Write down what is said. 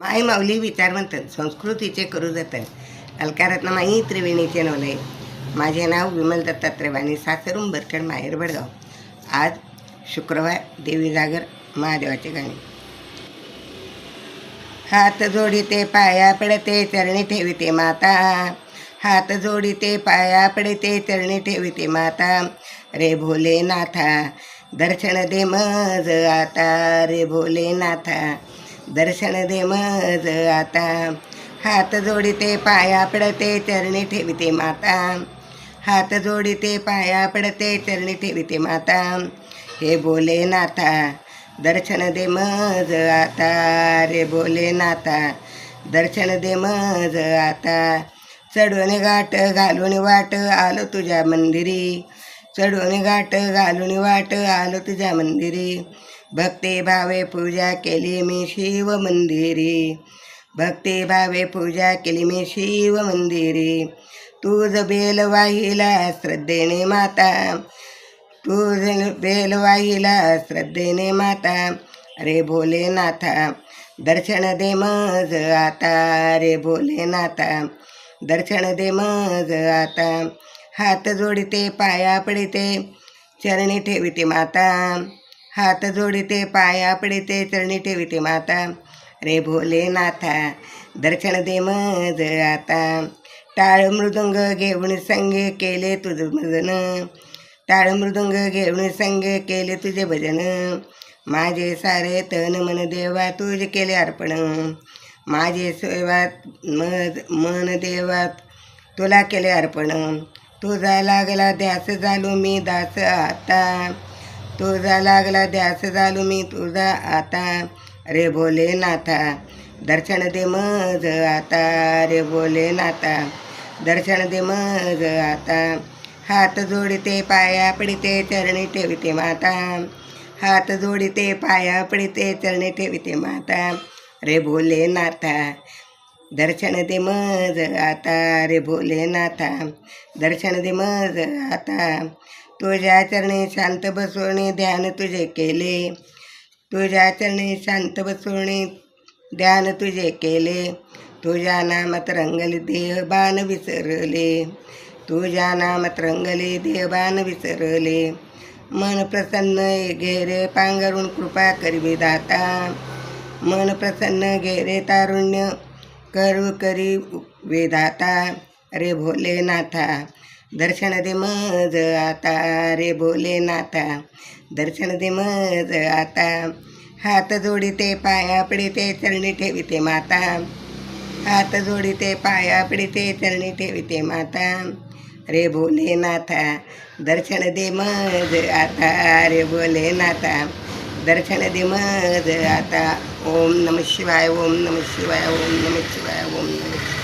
माई माऊली विचारवंत संस्कृतीचे करू जतन. अलकारत्न माई त्रिवेणीचे नवले माझे नाव विमल दत्तात्रय वाणी सासरून माहेर बडगाव आज शुक्रवार देवी जागर महादेवाचे गाणे. हात जोडीते पाया पडते चरणी ठेविते माता. हात जोडीते पाया पडते चरणी ठेविते माता. रे भोलेनाथा दर्शन दे मज आता रे भोलेनाथा. दर्शन दे मज आता. हात जोडिते पाया पडते चरणी ठेविते माता. हात जोडिते पाया पडते चरणी ठेविते माता. हे बोले नाथा दर्शन दे मज आता. रे भोलेनाथा दर्शन दे मज आता. चढून गाठ घालून वाट आलो तुझ्या मंदिरी. चढून गाठ घालून वाट आलो तुझ्या मंदिरी. भक्ती भावे पूजा केली मी शिव मंदिरी. भक्ती भावे पूजा केली मी शिव मंदिरी. तुझ बेल वाहिला श्रद्धेने माता. तुझ बेल वाहिला श्रद्धेने माता. रे भोलेनाथा दर्शन दे मज आता. रे भोलेनाथा दर्शन दे मज आता. हात जोडिते पाया पडिते चरणी ठेविते माता. हात जोडिते पाया पडिते चरणी ठेविते माता. रे भोलेनाथा दर्शन दे मज आता. टाळ मृदुंग घेऊन संगे केले तुझं भजन. टाळ मृदुंग घेऊन संगे केले तुझे भजन. माझे सारे तन मन देवा तुझे केले अर्पण. माझे सेवात मज मन देवात तुला केले अर्पण. तुझा लागला ध्यास झालो मी दास आता. तुझा लागला ध्यास झालो मी तुझा आता. रे भोलेनाथा दर्शन दे मज आता. रे भोलेनाथा दर्शन दे मज आता. हात जोडते पाया पडिते चरणी ठेवते माता. हात जोडते पाया पडिते चरणी ठेवते माता. रे भोलेनाथा दर्शन दे मज आता रे भोलेनाथा. दर्शन दे मज आता. तुझ्या चरणी शांत बसवणे ध्यान तुझे केले. तुझ्या चरणी शांत बसवणे ध्यान तुझे केले. तुझ्या नामात रंगले देहबान विसरले. तुझ्या नामात रंगले देहबान विसरले. मन प्रसन्न घेरे पांघरून कृपा करवी दाता. मन प्रसन्न घेरे तारुण्य करू करी वेदाता रे भोलेनाथा. दर्शन दे मज आता रे भोलेनाथा. दर्शन दे मज आता. हात जोडिते पाया पडिते चरणी ठेविते माता. हात जोडिते पाया पडिते चरणी ठेविते माता. रे भोलेनाथा दर्शन दे मज आता रे भोलेनाथा. दर्शन दे मज आता ओम नम शिवाय ओम नम शिवाय ओम नम शिवाय ओम नम शिवाय।